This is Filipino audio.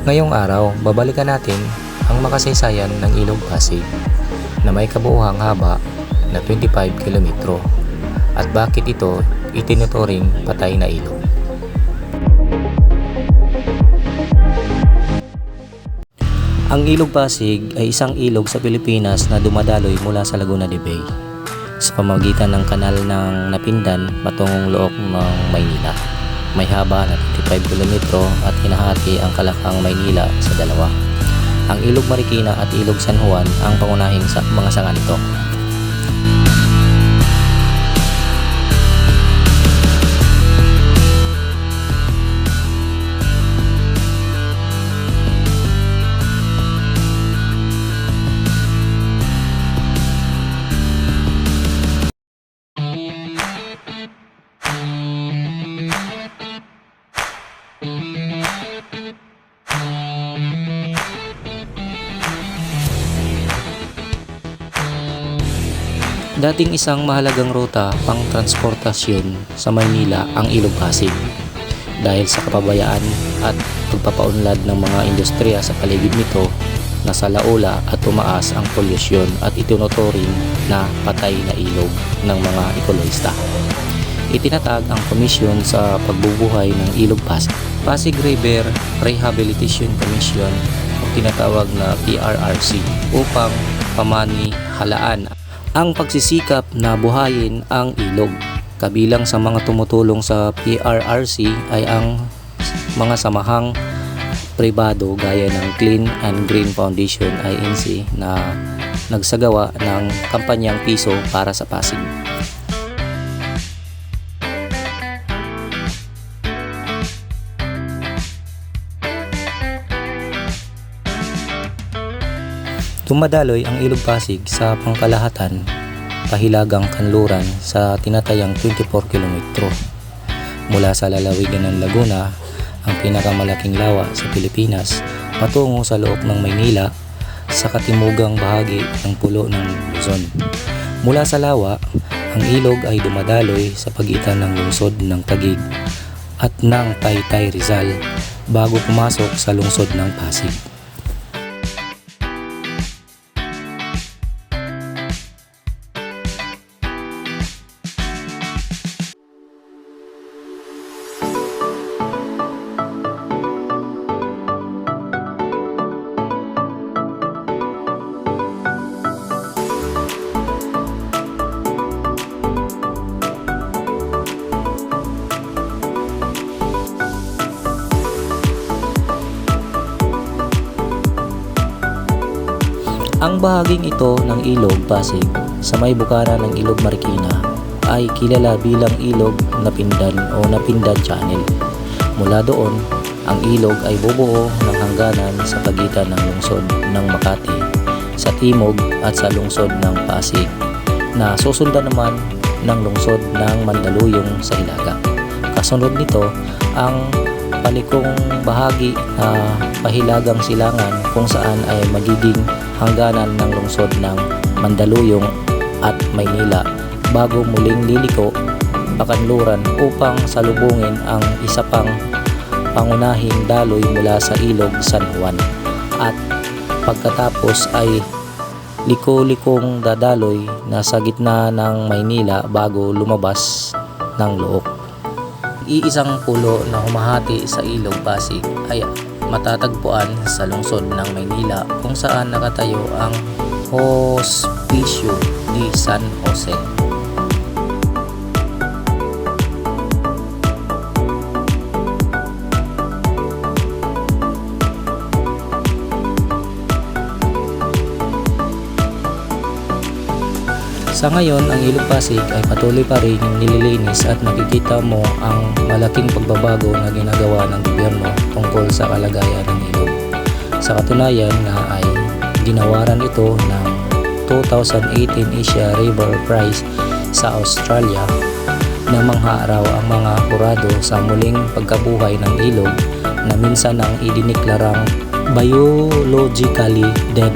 Ngayong araw, babalikan natin ang makasaysayan ng Ilog Pasig na may kabuuhang haba na 25 kilometro at bakit ito itinuturing patay na ilog. Ang Ilog Pasig ay isang ilog sa Pilipinas na dumadaloy mula sa Laguna de Bay sa pamagitan ng kanal ng Napindan patungong loob ng Maynila. May haba na 25 kilometro at hinahati ang Kalakang Maynila sa dalawa. Ang Ilog Marikina at Ilog San Juan ang pangunahing sa mga sanga Dating isang mahalagang ruta pang transportasyon sa Maynila ang Ilog Pasig. Dahil sa kapabayaan at pagpapaunlad ng mga industriya sa paligid nito, nasa laula at tumaas ang polusyon at itinuturing na patay na ilog ng mga ekologista. Itinatag ang komisyon sa pagbubuhay ng Ilog Pasig. Pasig River Rehabilitation Commission o tinatawag na PRRC upang pamani halaan ang pagsisikap na buhayin ang ilog. Kabilang sa mga tumutulong sa PRRC ay ang mga samahang pribado gaya ng Clean and Green Foundation INC na nagsagawa ng kampanyang piso para sa Pasig. Tumadaloy ang Ilog Pasig sa pangkalahatan pahilagang kanluran sa tinatayang 24 kilometro. Mula sa lalawigan ng Laguna, ang pinakamalaking lawa sa Pilipinas, patungo sa loob ng Maynila sa katimugang bahagi ng pulo ng Luzon. Mula sa lawa, ang ilog ay dumadaloy sa pagitan ng lungsod ng Tagig at ng Taytay Rizal bago pumasok sa lungsod ng Pasig. Ang bahaging ito ng ilog Pasig sa may bukana ng ilog Marikina ay kilala bilang ilog Napindan o Napindan Channel. Mula doon, ang ilog ay bubuo ng hangganan sa pagitan ng lungsod ng Makati sa timog at sa lungsod ng Pasig na susundan naman ng lungsod ng Mandaluyong sa Hilaga. Kasunod nito ang palikong bahagi na pahilagang silangan kung saan ay magiging hangganan ng lungsod ng Mandaluyong at Maynila bago muling liliko pakanluran upang salubungin ang isa pang pangunahing daloy mula sa ilog San Juan at pagkatapos ay liko-likong dadaloy na sa gitna ng Maynila bago lumabas ng Look. Iisang pulo na humahati sa ilog Pasig ay matatagpuan sa lungsod ng Maynila kung saan nakatayo ang Hospicio di San Jose. Sa ngayon, ang Ilog Pasig ay patuloy pa rin nililinis at nakikita mo ang malaking pagbabago na ginagawa ng gobyerno tungkol sa kalagayan ng ilog. Sa katunayan nga ay ginawaran ito ng 2018 Asia River Prize sa Australia na manghaaraw ang mga kurado sa muling pagkabuhay ng ilog na minsan ang idiniklarang biologically dead